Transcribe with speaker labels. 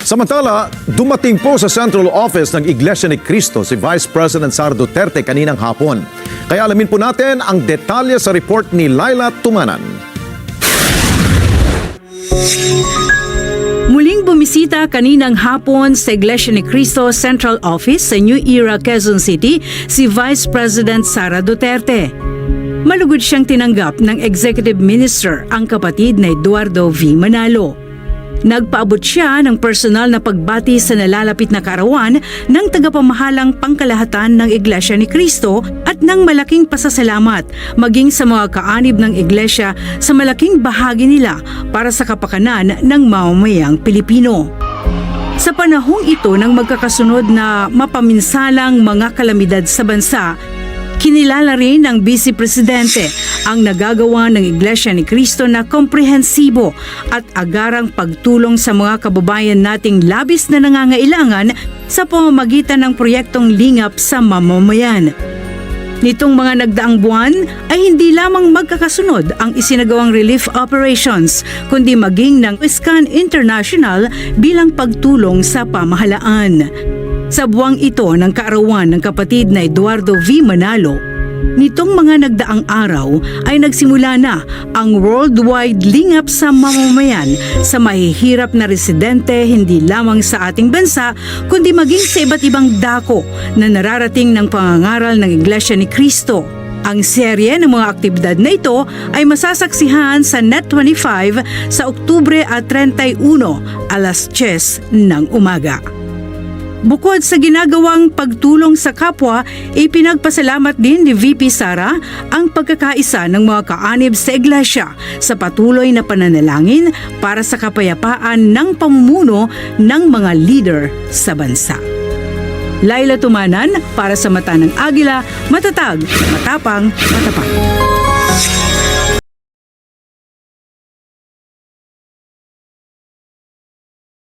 Speaker 1: Samantala, dumating po sa central office ng Iglesia ni Cristo si Vice President Sara Duterte kaninang hapon. Kaya alamin po natin ang detalye sa report ni Laila Tumanan.
Speaker 2: Muling bumisita kaninang hapon sa Iglesia ni Cristo Central Office sa New Era, Quezon City si Vice President Sara Duterte. Malugod siyang tinanggap ng Executive Minister ang kapatid na Eduardo V. Manalo. Nagpaabot siya ng personal na pagbati sa nalalapit na karawan ng tagapamahalang pangkalahatan ng Iglesia ni Cristo at ng malaking pasasalamat maging sa mga kaanib ng Iglesia sa malaking bahagi nila para sa kapakanan ng mamamayang Pilipino. Sa panahong ito ng magkakasunod na mapaminsalang mga kalamidad sa bansa, Kinilala rin ng Vice Presidente ang nagagawa ng Iglesia ni Cristo na komprehensibo at agarang pagtulong sa mga kababayan nating labis na nangangailangan sa pamamagitan ng proyektong lingap sa mamamayan. Nitong mga nagdaang buwan ay hindi lamang magkakasunod ang isinagawang relief operations kundi maging ng Scan International bilang pagtulong sa pamahalaan. Sa buwang ito ng kaarawan ng kapatid na Eduardo V. Manalo, nitong mga nagdaang araw ay nagsimula na ang worldwide lingap sa mamamayan sa mahihirap na residente hindi lamang sa ating bansa kundi maging sa iba't ibang dako na nararating ng pangangaral ng Iglesia ni Cristo. Ang serye ng mga aktibidad na ito ay masasaksihan sa Net25 sa Oktubre at 31 alas 10 ng umaga. Bukod sa ginagawang pagtulong sa kapwa, ipinagpasalamat din ni VP Sara ang pagkakaisa ng mga kaanib sa iglesia sa patuloy na pananalangin para sa kapayapaan ng pamumuno ng mga leader sa bansa. Laila Tumanan para sa Mata ng Agila, matatag, matapang, matapat.